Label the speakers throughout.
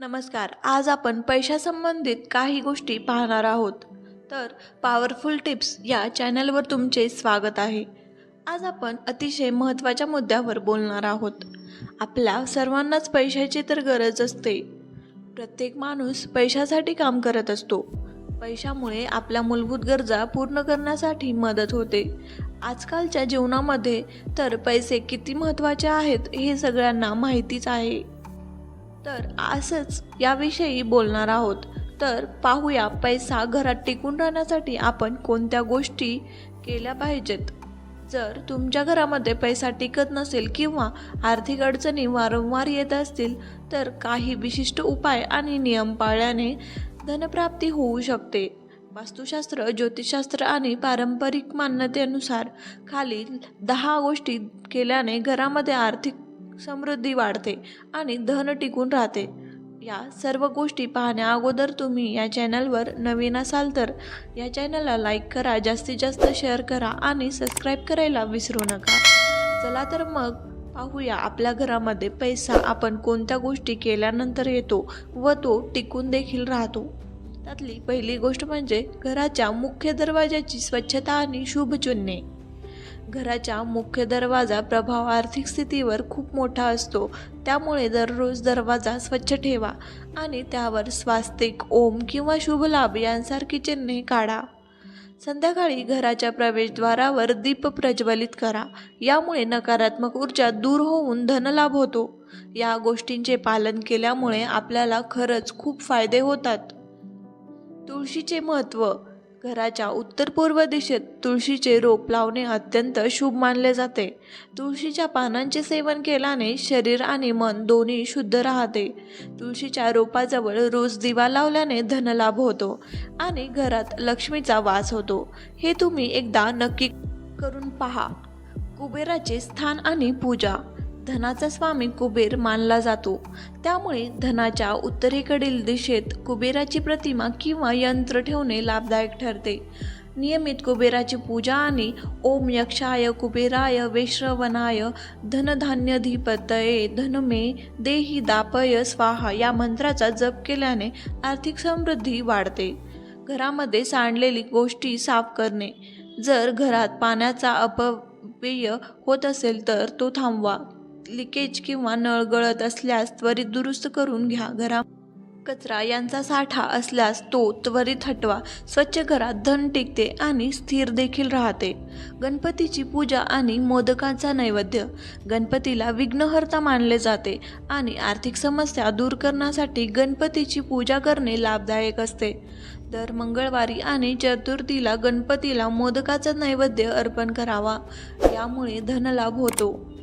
Speaker 1: नमस्कार. आज आपण पैशासंबंधित काही गोष्टी पाहणार आहोत. तर पॉवरफुल टिप्स या चॅनलवर तुमचे स्वागत आहे. आज आपण अतिशय महत्त्वाच्या मुद्द्यावर बोलणार आहोत. आपल्या सर्वांनाच पैशाची तर गरज असते. प्रत्येक माणूस पैशासाठी काम करत असतो. पैशामुळे आपल्या मूलभूत गरजा पूर्ण करण्यासाठी मदत होते. आजकालच्या जीवनामध्ये तर पैसे किती महत्त्वाचे आहेत हे सगळ्यांना माहितीच आहे. तर असंच याविषयी बोलणार आहोत. तर पाहूया पैसा घरात टिकून राहण्यासाठी आपण कोणत्या गोष्टी केल्या पाहिजेत. जर तुमच्या घरामध्ये पैसा टिकत नसेल किंवा आर्थिक अडचणी वारंवार येत असतील तर काही विशिष्ट उपाय आणि नियम पाळल्याने धनप्राप्ती होऊ शकते. वास्तुशास्त्र ज्योतिषशास्त्र आणि पारंपरिक मान्यतेनुसार खालील दहा गोष्टी केल्याने घरामध्ये आर्थिक समृद्धी वाढते आणि धन टिकून राहते. या सर्व गोष्टी पाहण्या अगोदर तुम्ही या चॅनलवर नवीन असाल तर या चॅनलला लाईक करा जास्तीत जास्त शेअर करा आणि सबस्क्राईब करायला विसरू नका. चला तर मग पाहूया आपल्या घरामध्ये पैसा आपण कोणत्या गोष्टी केल्यानंतर येतो व तो टिकून देखील राहतो. त्यातली पहिली गोष्ट म्हणजे घराच्या मुख्य दरवाजाची स्वच्छता आणि शुभचिन्हे. घराच्या मुख्य दरवाजा प्रभाव आर्थिक स्थितीवर खूप मोठा असतो. त्यामुळे दररोज दरवाजा स्वच्छ ठेवा आणि त्यावर स्वास्तिक ओम किंवा शुभ लाभ यांसारखी चिन्हे काढा. संध्याकाळी घराच्या प्रवेशद्वारावर दीप प्रज्वलित करा. यामुळे नकारात्मक ऊर्जा दूर होऊन धनलाभ होतो. या गोष्टींचे पालन केल्यामुळे आपल्याला खरंच खूप फायदे होतात. तुळशीचे महत्त्व. घराच्या उत्तर पूर्व दिशेत तुळशीचे रोप लावणे अत्यंत शुभ मानले जाते. तुळशीच्या पानांचे सेवन केल्याने शरीर आणि मन दोन्ही शुद्ध राहते. तुळशीच्या रोपाजवळ रोज दिवा लावल्याने धनलाभ होतो आणि घरात लक्ष्मीचा वास होतो. हे तुम्ही एकदा नक्की करून पहा. कुबेराचे स्थान आणि पूजा. धनाचा स्वामी कुबेर मानला जातो. त्यामुळे धनाच्या उत्तरेकडील दिशेत कुबेराची प्रतिमा किंवा यंत्र ठेवणे लाभदायक ठरते. नियमित कुबेराची पूजा आणि ओम यक्षाय कुबेराय वैश्रवनाय धनधान्यधिपतये धनमे देही दापय स्वाहा या मंत्राचा जप केल्याने आर्थिक समृद्धी वाढते. घरामध्ये सांडलेली गोष्टी साफ करणे. जर घरात पाण्याचा अपव्यय होत असेल तर तो थांबवा. लिकेज किंवा नळ गळत असल्यास त्वरित दुरुस्त करून घ्या. घरा कचरा यांचा साठा असल्यास तो त्वरित हटवा. स्वच्छ घरात धन टिकते आणि स्थिर देखील राहते. गणपतीची पूजा आणि मोदकांचा नैवेद्य. गणपतीला विघ्नहर्ता मानले जाते आणि आर्थिक समस्या दूर करण्यासाठी गणपतीची पूजा करणे लाभदायक असते. दर मंगळवारी आणि चतुर्थीला गणपतीला मोदकाचा नैवेद्य अर्पण करावा. यामुळे धनलाभ होतो.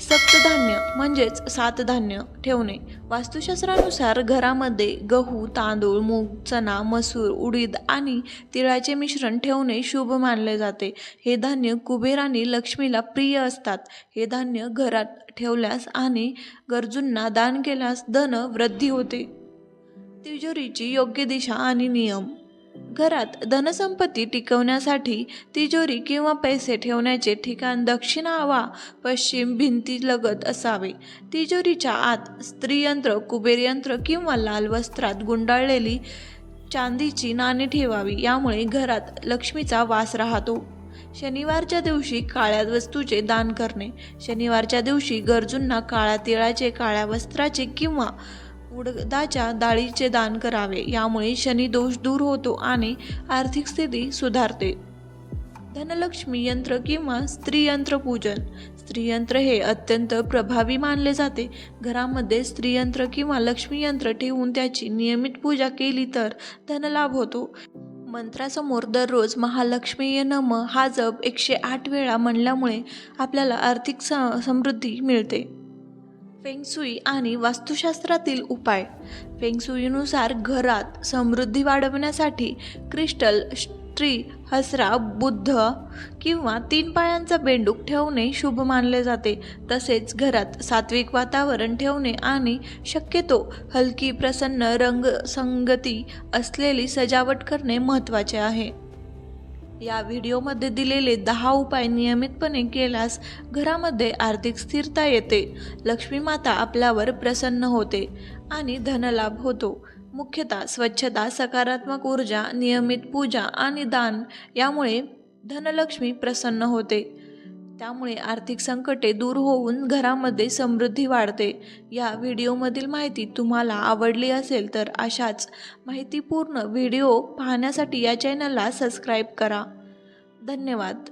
Speaker 1: सप्तधान्य म्हणजेच सात धान्य ठेवणे. वास्तुशास्त्रानुसार घरामध्ये गहू तांदूळ मूग चना मसूर उडीद आणि तिळाचे मिश्रण ठेवणे शुभ मानले जाते. हे धान्य कुबेर आणि लक्ष्मीला प्रिय असतात. हे धान्य घरात ठेवल्यास आणि गरजूंना दान केल्यास धन वृद्धी होते. तिजोरीची योग्य दिशा आणि नियम. घरात धनसंपत्ती टिकवण्यासाठी तिजोरी किंवा पैसे ठेवण्याचे ठिकाण दक्षिण वा पश्चिम भिंतीलगत असावे. तिजोरीच्या आत स्त्रीयंत्र कुबेरयंत्र किंवा लाल वस्त्रात गुंडाळलेली चांदीची नाणी ठेवावी यामुळे घरात लक्ष्मीचा वास राहतो. शनिवारच्या दिवशी काळ्या वस्तूचे दान करणे शनिवारच्या दिवशी गरजूंना काळ्या तिळाचे काळ्या वस्त्राचे किंवा उडदाच्या डाळीचे दान करावे. यामुळे शनी दोष दूर होतो आणि आर्थिक स्थिती सुधारते. धनलक्ष्मी यंत्र किंवा स्त्रीयंत्र पूजन. स्त्रीयंत्र हे अत्यंत प्रभावी मानले जाते. घरामध्ये स्त्रीयंत्र किंवा लक्ष्मी यंत्र ठेवून त्याची नियमित पूजा केली तर धनलाभ होतो. मंत्रासमोर दररोज महालक्ष्मी नम हा जप एकशे आठ वेळा म्हणल्यामुळे आपल्याला आर्थिक स समृद्धी मिळते. फेंगसुई आणि वास्तुशास्त्रातील उपाय. फेंगसुईनुसार घरात समृद्धी वाढवण्यासाठी क्रिस्टल स्ट्री हसरा बुद्ध किंवा तीन पायांचा बेंडूक ठेवणे शुभ मानले जाते. तसेच घरात सात्विक वातावरण ठेवणे आणि शक्यतो हलकी प्रसन्न रंगसंगती असलेली सजावट करणे महत्त्वाचे आहे. या व्हिडिओमध्ये दिलेले दहा उपाय नियमितपणे केल्यास घरामध्ये आर्थिक स्थिरता येते. लक्ष्मी माता आपल्यावर प्रसन्न होते आणि धनलाभ होतो. मुख्यतः स्वच्छता सकारात्मक ऊर्जा नियमित पूजा आणि दान यामुळे धनलक्ष्मी प्रसन्न होते. त्यामुळे आर्थिक संकटे दूर होऊन घरामध्ये समृद्धी वाढते. या व्हिडिओमधील माहिती तुम्हाला आवडली असेल तर अशाच माहितीपूर्ण व्हिडिओ पाहण्यासाठी या चॅनलला सबस्क्राईब करा. धन्यवाद.